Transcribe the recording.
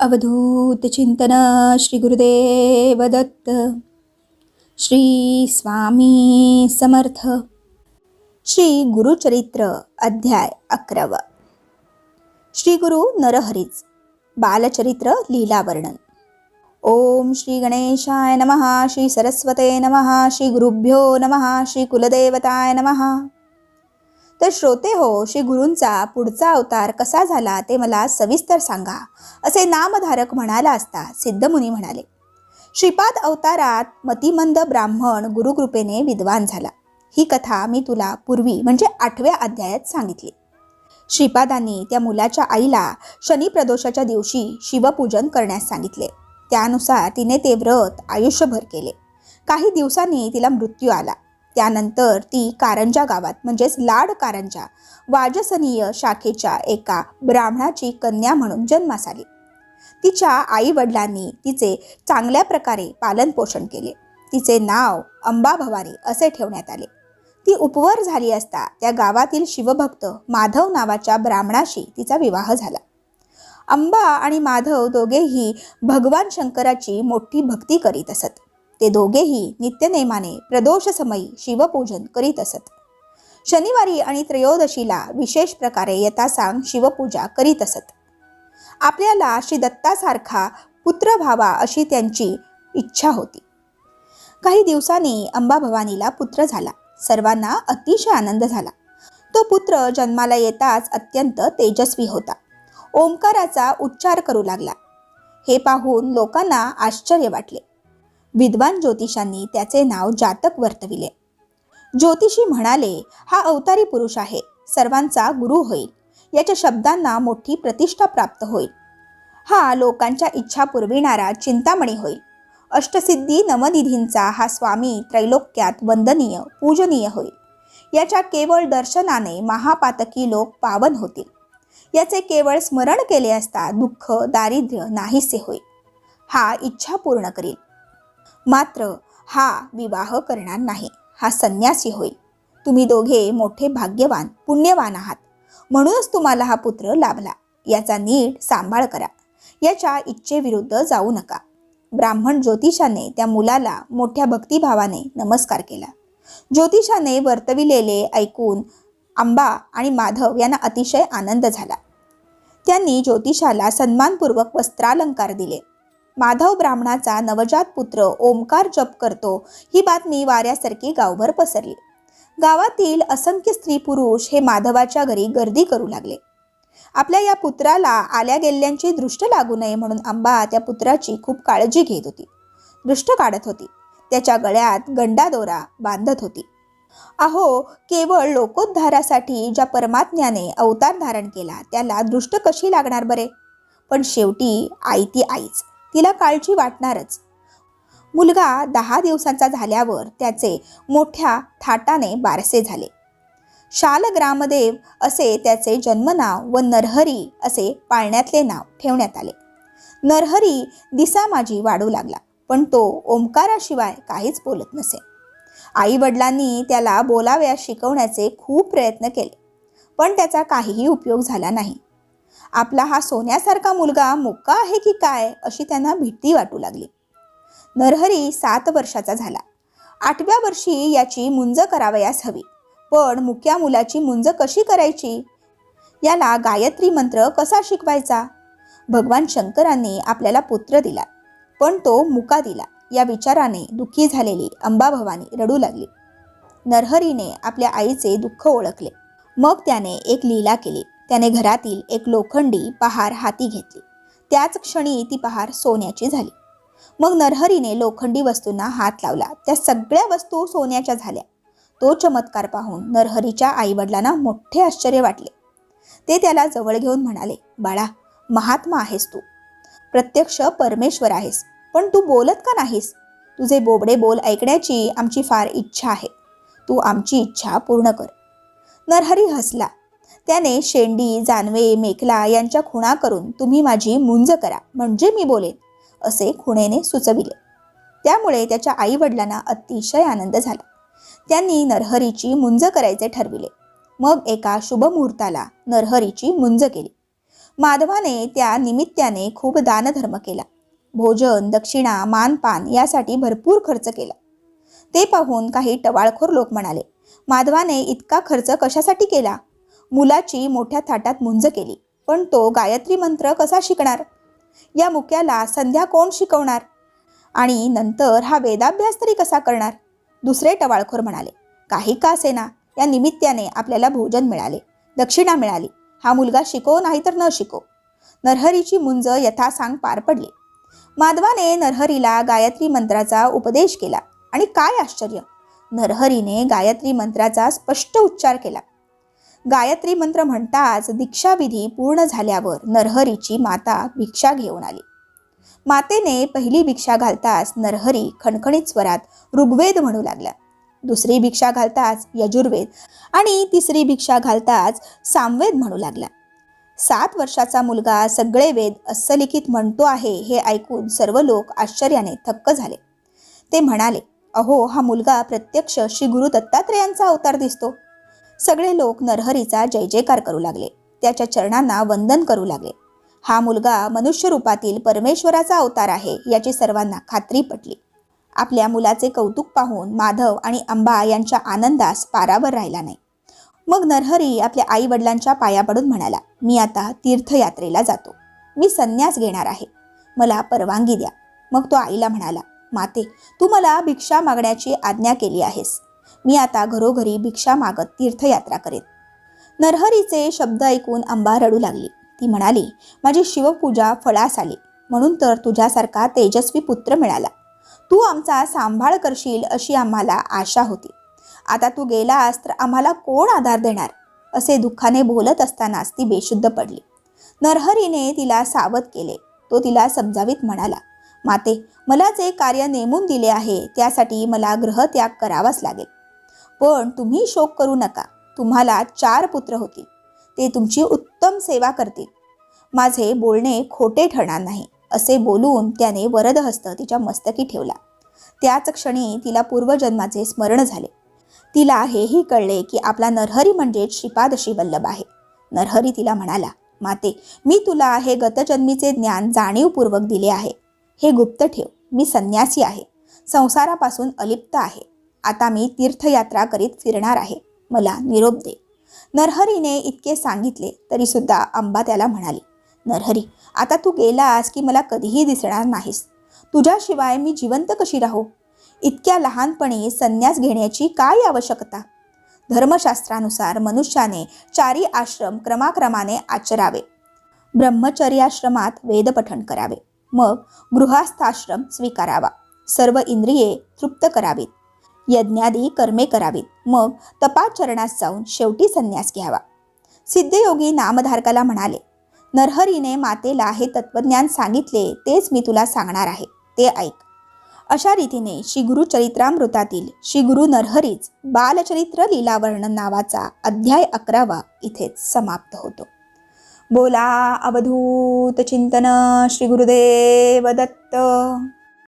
अवधूत चिंतन श्री गुरुदेव दत्त श्री स्वामी समर्थ. श्री गुरुचरित्र अध्याय अकरावा. श्री गुरु नरहरीच बालचरित्र लीलावर्णन. ओम श्री गणेशाय नमः श्री सरस्वते नमः श्री गुरुभ्यो नमः श्री कुलदेवताय नमः. तर श्रोते हो श्री गुरूंचा पुढचा अवतार कसा झाला ते मला सविस्तर सांगा असे नामधारक म्हणाला असता सिद्धमुनी म्हणाले. श्रीपाद अवतारात मतिमंद ब्राह्मण गुरुकृपेने विद्वान झाला. ही कथा मी तुला पूर्वी म्हणजे आठव्या अध्यायात सांगितली. श्रीपादांनी त्या मुलाच्या आईला शनिप्रदोषाच्या दिवशी शिवपूजन करण्यास सांगितले. त्यानुसार तिने ते व्रत आयुष्यभर केले. काही दिवसांनी तिला मृत्यू आला. त्यानंतर ती कारंजा गावात म्हणजेच लाड कारंजा वाजसनीय शाखेच्या एका ब्राह्मणाची कन्या म्हणून जन्मास आली. तिच्या आई वडिलांनी तिचे चांगल्या प्रकारे पालनपोषण केले. तिचे नाव अंबा भवानी असे ठेवण्यात आले. ती उपवर झाली असता त्या गावातील शिवभक्त माधव नावाच्या ब्राह्मणाशी तिचा विवाह झाला. अंबा आणि माधव दोघेही भगवान शंकराची मोठी भक्ती करीत असत. ते दोघेही नित्यनेमाने प्रदोषसमयी शिवपूजन करीत असत. शनिवारी आणि त्रयोदशीला विशेष प्रकारे यथासांग शिवपूजा करीत असत. आपल्याला श्री दत्तासारखा पुत्र व्हावा अशी त्यांची इच्छा होती. काही दिवसांनी अंबा भवानीला पुत्र झाला. सर्वांना अतिशय आनंद झाला. तो पुत्र जन्माला येताच अत्यंत तेजस्वी होता. ओंकाराचा उच्चार करू लागला. हे पाहून लोकांना आश्चर्य वाटले. विद्वान ज्योतिषांनी त्याचे नाव जातक वर्तविले. ज्योतिषी म्हणाले हा अवतारी पुरुष आहे. सर्वांचा गुरु होईल. याच्या शब्दांना मोठी प्रतिष्ठा प्राप्त होईल. हा लोकांच्या इच्छा पुरविणारा चिंतामणी होईल. अष्टसिद्धी नवनिधींचा हा स्वामी त्रैलोक्यात वंदनीय पूजनीय होईल. याच्या केवळ दर्शनाने महापातकी लोक पावन होतील. याचे केवळ स्मरण केले असता दुःख दारिद्र्य नाहीसे होईल. हा इच्छा पूर्ण करील. मात्र हा विवाह करणार नाही. हा संन्यासी होईल तुम्ही दोघे मोठे भाग्यवान पुण्यवान आहात. म्हणूनच तुम्हाला हा पुत्र लाभला. याचा नीट सांभाळ करा. याच्या इच्छेविरुद्ध जाऊ नका. ब्राह्मण ज्योतिषाने त्या मुलाला मोठ्या भक्तिभावाने नमस्कार केला. ज्योतिषाने वर्तविलेले ऐकून आंबा आणि माधव यांना अतिशय आनंद झाला. त्यांनी ज्योतिषाला सन्मानपूर्वक वस्त्रालंकार दिले. माधव ब्राह्मणाचा नवजात पुत्र ओंकार जप करतो ही बातमी वाऱ्यासारखी गावभर पसरली. गावातील असंख्य स्त्री पुरुष हे माधवाच्या घरी गर्दी करू लागले. आपल्या या पुत्राला आल्या गेल्यांची दृष्ट लागू नये म्हणून आंबा त्या पुत्राची खूप काळजी घेत होती. दृष्ट काढत होती. त्याच्या गळ्यात गंडा दोरा बांधत होती. अहो केवळ लोकोद्धारासाठी ज्या परमात्म्याने अवतार धारण केला त्याला दृष्ट कशी लागणार बरे? पण शेवटी आई ती आईच. तिला काळजी वाटणारच. मुलगा दहा दिवसांचा झाल्यावर त्याचे मोठ्या थाटाने बारसे झाले. शालग्रामदेव असे त्याचे जन्मनाव व नरहरी असे पाळण्यातले नाव ठेवण्यात आले. नरहरी दिसा माझी वाढू लागला पण तो ओंकाराशिवाय काहीच बोलत नसे. आई वडिलांनी त्याला बोलाव्यास शिकवण्याचे खूप प्रयत्न केले पण त्याचा काहीही उपयोग झाला नाही. आपला हा सोन्यासारखा मुलगा मुक्का आहे की काय अशी त्यांना भीती वाटू लागली. नरहरी सात वर्षाचा झाला. आठव्या वर्षी याची मुंज करावयास हवी. पण मुक्या मुलाची मुंज कशी करायची? याला गायत्री मंत्र कसा शिकवायचा? भगवान शंकरांनी आपल्याला पुत्र दिला. पण तो मुका दिला. या विचाराने दुःखी झालेली अंबाभवानी रडू लागली. नरहरीने आपल्या आईचे दुःख ओळखले. मग त्याने एक लीला केली. त्याने घरातील एक लोखंडी पहार हाती घेतली. त्याच क्षणी ती पहार सोन्याची झाली. मग नरहरीने लोखंडी वस्तूंना हात लावला. त्या सगळ्या वस्तू सोन्याच्या झाल्या. तो चमत्कार पाहून नरहरीच्या आईवडिलांना मोठे आश्चर्य वाटले. ते त्याला जवळ घेऊन म्हणाले बाळा महात्मा आहेस तू. प्रत्यक्ष परमेश्वर आहेस. पण तू बोलत का नाहीस? तुझे बोबडे बोल ऐकण्याची आमची फार इच्छा आहे. तू आमची इच्छा पूर्ण कर. नरहरी हसला. त्याने शेंडी जानवे मेखला यांच्या खुणा करून तुम्ही माझी मुंज करा म्हणजे मी बोलेन असे खुणेने सुचविले. त्यामुळे त्याच्या आई वडिलांना अतिशय आनंद झाला. त्यांनी नरहरीची मुंज करायचे ठरविले. मग एका शुभमुहूर्ताला नरहरीची मुंज केली. माधवाने त्या निमित्ताने खूप दानधर्म केला. भोजन दक्षिणा मानपान यासाठी भरपूर खर्च केला. ते पाहून काही टवाळखोर लोक म्हणाले माधवाने इतका खर्च कशासाठी केला? मुलाची मोठ्या थाटात मुंज केली. पण तो गायत्री मंत्र कसा शिकणार? या मुक्याला संध्या कोण शिकवणार? आणि नंतर हा वेदाभ्यास तरी कसा करणार? दुसरे टवाळखोर म्हणाले काही का असेना या निमित्ताने आपल्याला भोजन मिळाले दक्षिणा मिळाली. हा मुलगा शिको नाहीतर न शिको. नरहरीची मुंज यथासांग पार पडली. माधवाने नरहरीला गायत्री मंत्राचा उपदेश केला. आणि काय आश्चर्य! नरहरीने गायत्री मंत्राचा स्पष्ट उच्चार केला. गायत्री मंत्र म्हणताच दीक्षाविधी पूर्ण झाल्यावर नरहरीची माता भिक्षा घेऊन आली. मातेने पहिली भिक्षा घालताच नरहरी खणखणीत स्वरात ऋग्वेद म्हणू लागला दुसरी भिक्षा घालताच यजुर्वेद आणि तिसरी भिक्षा घालताच सामवेद म्हणू लागला सात वर्षाचा मुलगा सगळे वेद अस्सलिखित म्हणतो आहे हे ऐकून सर्व लोक आश्चर्याने थक्क झाले. ते म्हणाले अहो हा मुलगा प्रत्यक्ष श्री गुरु दत्तात्रेयांचा अवतार दिसतो. सगळे लोक नरहरीचा जय जयकार करू लागले. त्याच्या चरणांना वंदन करू लागले. हा मुलगा मनुष्य रूपातील परमेश्वराचा अवतार आहे याची सर्वांना खात्री पटली. आपल्या मुलाचे कौतुक पाहून माधव आणि अंबा यांच्या आनंदास पारावर राहिला नाही. मग नरहरी आपल्या आई वडिलांच्या पाया पडून म्हणाला मी आता तीर्थयात्रेला जातो. मी संन्यास घेणार आहे. मला परवानगी द्या. मग तो आईला म्हणाला माते तू मला भिक्षा मागण्याची आज्ञा केली आहेस. मी आता घरोघरी भिक्षा मागत तीर्थयात्रा करेन नरहरीचे शब्द ऐकून अंबा रडू लागली. ती म्हणाली माझी शिवपूजा फळास आली. म्हणून तर तुझ्यासारखा तेजस्वी पुत्र मिळाला. तू आमचा सांभाळ करशील अशी आम्हाला आशा होती. आता तू गेलास तर आम्हाला कोण आधार देणार? असे दुःखाने बोलत असतानाच ती बेशुद्ध पडली. नरहरीने तिला सावध केले. तो तिला समजावीत म्हणाला माते मला जे कार्य नेमून दिले आहे त्यासाठी मला ग्रहत्याग करावाच लागेल. पण तुम्ही शोक करू नका. तुम्हाला चार पुत्र होतील ते तुमची उत्तम सेवा करतील. माझे बोलणे खोटे ठरणार नाही असे बोलून त्याने वरदहस्त तिच्या मस्तकी ठेवला. त्याच क्षणी तिला पूर्वजन्माचे स्मरण झाले. तिला हेही कळले की आपला नरहरी म्हणजे श्रीपादशी वल्लभ आहे. नरहरी तिला म्हणाला माते मी तुला हे गतजन्मीचे ज्ञान जाणीवपूर्वक दिले आहे. हे गुप्त ठेव मी संन्यासी आहे. संसारापासून अलिप्त आहे. आता मी तीर्थयात्रा करीत फिरणार आहे. मला निरोप दे. नरहरीने इतके सांगितले तरीसुद्धा अंबा त्याला म्हणाली नरहरी आता तू गेलास की मला कधीही दिसणार नाहीस. तुझ्याशिवाय मी जिवंत कशी राहू? इतक्या लहानपणी संन्यास घेण्याची काय आवश्यकता? धर्मशास्त्रानुसार मनुष्याने चारी आश्रम क्रमाक्रमाने आचरावे. ब्रह्मचर्याश्रमात वेदपठण करावे. मग गृहस्थाश्रम स्वीकारावा. सर्व इंद्रिये तृप्त करावीत. यज्ञादी कर्मे करावीत. मग तपाचरणास जाऊन शेवटी संन्यास घ्यावा. सिद्धयोगी नामधारकाला म्हणाले नरहरीने मातेला हे तत्वज्ञान सांगितले तेच मी तुला सांगणार आहे. ते ऐक. अशा रीतीने श्री गुरु चरित्रामृतातील श्री गुरु नरहरीच बालचरित्र लीलावर्णन नावाचा अध्याय अकरावा इथेच समाप्त होतो. बोला अवधूत चिंतन श्री गुरुदेव दत्त!